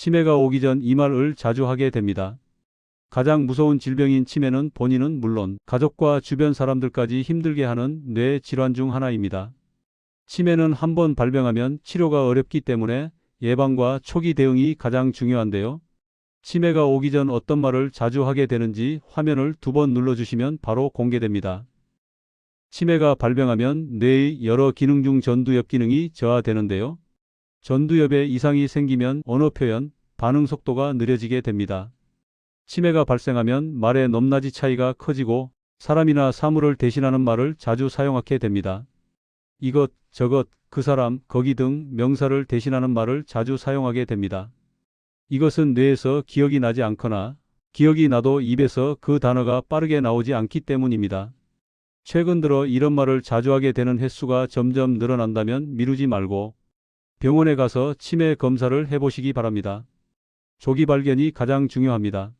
치매가 오기 전 이 말을 자주 하게 됩니다. 가장 무서운 질병인 치매는 본인은 물론 가족과 주변 사람들까지 힘들게 하는 뇌 질환 중 하나입니다. 치매는 한 번 발병하면 치료가 어렵기 때문에 예방과 초기 대응이 가장 중요한데요. 치매가 오기 전 어떤 말을 자주 하게 되는지 화면을 두 번 눌러주시면 바로 공개됩니다. 치매가 발병하면 뇌의 여러 기능 중 전두엽 기능이 저하되는데요. 전두엽에 이상이 생기면 언어 표현, 반응 속도가 느려지게 됩니다. 치매가 발생하면 말의 높낮이 차이가 커지고 사람이나 사물을 대신하는 말을 자주 사용하게 됩니다. 이것, 저것, 그 사람, 거기 등 명사를 대신하는 말을 자주 사용하게 됩니다. 이것은 뇌에서 기억이 나지 않거나 기억이 나도 입에서 그 단어가 빠르게 나오지 않기 때문입니다. 최근 들어 이런 말을 자주 하게 되는 횟수가 점점 늘어난다면 미루지 말고 병원에 가서 치매 검사를 해보시기 바랍니다. 조기 발견이 가장 중요합니다.